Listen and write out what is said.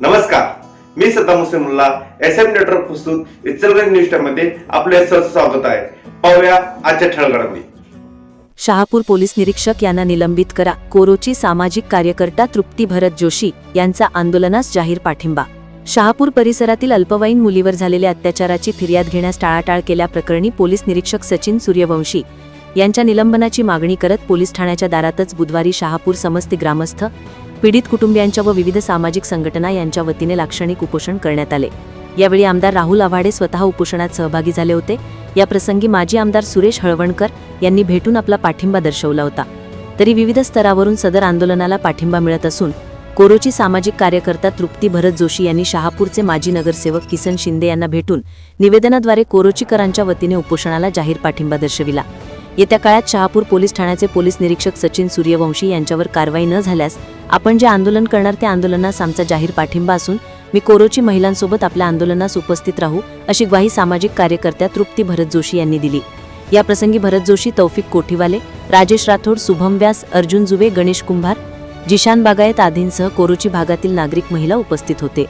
नमस्कार. मी Saddam Hussain S M network प्रस्तुत इचलगंज न्यूजमध्ये आपले स्वागत आहे. पाहूया आजच्या ठळगडामध्ये शहापूर पोलीस निरीक्षक यांना निलंबित करा. कोरोची सामाजिक कार्यकर्ता तृप्ती भरत जोशी यांचा आंदोलनास जाहीर पाठिंबा. शहापूर परिसरातील अल्पवयीन मुलीवर झालेल्या अत्याचाराची फिर्याद घेण्यास टाळाटाळ केल्याप्रकरणी पोलीस निरीक्षक सचिन सूर्यवंशी यांच्या निलंबनाची मागणी करत पोलीस ठाण्याच्या दारातच बुधवारी शहापूर समस्ती ग्रामस्थ पीडित कुटुंबियांच्या व विविध सामाजिक संघटना यांच्या वतीने लाक्षणिक उपोषण करण्यात आले. यावेळी आमदार राहुल आव्हाडे स्वतः उपोषणात सहभागी झाले होते. या प्रसंगी माजी आमदार सुरेश हळवणकर यांनी भेटून आपला पाठिंबा दर्शवला होता. तरी विविध स्तरावरून सदर आंदोलनाला पाठिंबा मिळत असून कोरोची सामाजिक कार्यकर्ता तृप्ती भरत जोशी यांनी शहापूरचे माजी नगरसेवक किसन शिंदे यांना भेटून निवेदनाद्वारे कोरोचीकरांच्या वतीने उपोषणाला जाहीर पाठिंबा दर्शविला. येत्या काळात शहापूर पोलीस ठाण्याचे पोलीस निरीक्षक सचिन सूर्यवंशी यांच्यावर कारवाई न झाल्यास आपण जे आंदोलन करणार त्या आंदोलनास आमचा जाहीर पाठिंबा असून मी कोरोची महिलांसोबत आपल्या आंदोलनास उपस्थित राहू अशी ग्वाही सामाजिक कार्यकर्त्या तृप्ती भरत जोशी यांनी दिली. या प्रसंगी भरत जोशी तौफिक कोठीवाले राजेश राठोड शुभम व्यास अर्जुन जुवे गणेश कुंभार जिशान बागायत आदींसह कोरोची भागातील नागरिक महिला उपस्थित होते.